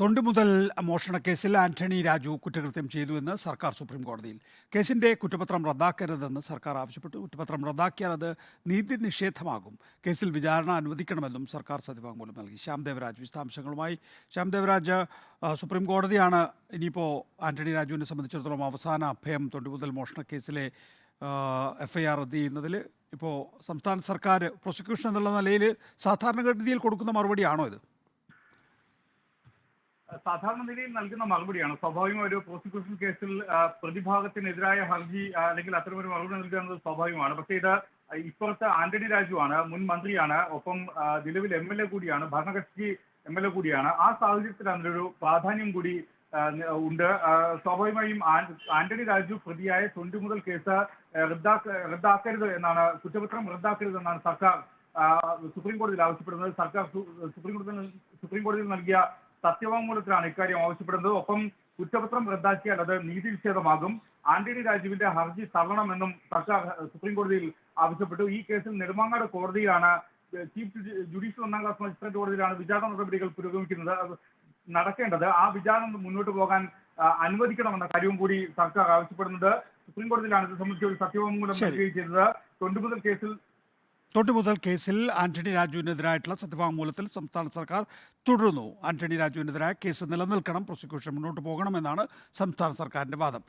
തൊണ്ടി മുതൽ മോഷണ കേസിൽ ആന്റണി രാജു കുറ്റകൃത്യം ചെയ്തുവെന്ന് സർക്കാർ സുപ്രീം കോടതിയിൽ. കേസിന്റെ കുറ്റപത്രം റദ്ദാക്കരുതെന്ന് സർക്കാർ ആവശ്യപ്പെട്ടു. കുറ്റപത്രം റദ്ദാക്കിയാൽ അത് നീതി നിഷേധമാകും. കേസിൽ വിചാരണ അനുവദിക്കണമെന്നും സർക്കാർ സത്യവാങ്മൂലം നൽകി. ശ്യാം ദേവരാജ് വിശദാംശങ്ങളുമായി. ശ്യാം ദേവരാജ് സുപ്രീം കോടതിയാണ് ഇനിയിപ്പോൾ ആന്റണി രാജുവിനെ സംബന്ധിച്ചിടത്തോളം അവസാന അഭയം തൊണ്ടുമുതൽ മുതൽ മോഷണ കേസിലെ എഫ് ഐ ആർ റദ്ദ് ചെയ്യുന്നതിൽ ഇപ്പോൾ സംസ്ഥാന സർക്കാർ പ്രോസിക്യൂഷൻ എന്നുള്ള നിലയിൽ സാധാരണഗതിയിൽ കൊടുക്കുന്ന മറുപടിയാണോ ഇത്? സാധാരണ നിലയിൽ നൽകുന്ന മറുപടിയാണ്. സ്വാഭാവികം ഒരു പ്രോസിക്യൂഷൻ കേസിൽ പ്രതിഭാഗത്തിനെതിരായ ഹർജി അല്ലെങ്കിൽ അത്തരമൊരു മറുപടി നൽകുക എന്നത് സ്വാഭാവികമാണ്. പക്ഷേ ഇത് ഇപ്പോഴത്തെ ആന്റണി ആണ് മുൻ മന്ത്രിയാണ് ഒപ്പം നിലവിൽ എം എൽ എ കൂടിയാണ് ഭരണകക്ഷി എം എൽ എ കൂടിയാണ്. ആ സാഹചര്യത്തിൽ അതിനൊരു പ്രാധാന്യം കൂടി ഉണ്ട്. സ്വാഭാവികമായും ആന്റണി രാജു പ്രതിയായ തൊണ്ടി മുതൽ കേസ് റദ്ദാക്ക റദ്ദാക്കരുത് എന്നാണ് കുറ്റപത്രം റദ്ദാക്കരുത് എന്നാണ് സർക്കാർ സുപ്രീം കോടതിയിൽ ആവശ്യപ്പെടുന്നത്. സർക്കാർ സുപ്രീം കോടതിയിൽ സുപ്രീം കോടതിയിൽ നൽകിയ സത്യവാങ്മൂലത്തിലാണ് ഇക്കാര്യം ആവശ്യപ്പെടുന്നത്. ഒപ്പം കുറ്റപത്രം റദ്ദാക്കിയാൽ അത് നീതി നിഷേധമാകും ആന്റണി രാജുവിന്റെ ഹർജി തള്ളണമെന്നും സർക്കാർ സുപ്രീം കോടതിയിൽ ആവശ്യപ്പെട്ടു. ഈ കേസിൽ നെടുമാങ്ങാട് കോടതിയിലാണ് ചീഫ് ജുഡി- ജുഡീഷ്യൽ ഒന്നാം ക്ലാസ് മജിസ്ട്രേറ്റ് കോടതിയിലാണ് വിചാരണ നടപടികൾ പുരോഗമിക്കുന്നത്. നടക്കേണ്ടത് ആ വിചാരണ മുന്നോട്ട് പോകാൻ അനുവദിക്കണമെന്ന കാര്യവും കൂടി സർക്കാർ ആവശ്യപ്പെടുന്നത് സുപ്രീം കോടതിയിലാണ് ഇത് സംബന്ധിച്ച് ഒരു സത്യവാങ്മൂലം. നൽകുകയും ചെയ്തത്. തൊണ്ടുമുതൽ കേസിൽ തൊട്ടു മുതൽ കേസിൽ ആന്റണി രാജുവിനെതിരായിട്ടുള്ള സത്യവാങ്മൂലത്തിൽ സംസ്ഥാന സർക്കാർ തുടരുന്നു. ആന്റണി രാജുവിനെതിരായ കേസ് നിലനിൽക്കണം പ്രോസിക്യൂഷൻ മുന്നോട്ട് പോകണമെന്നാണ് സംസ്ഥാന സർക്കാരിന്റെ വാദം.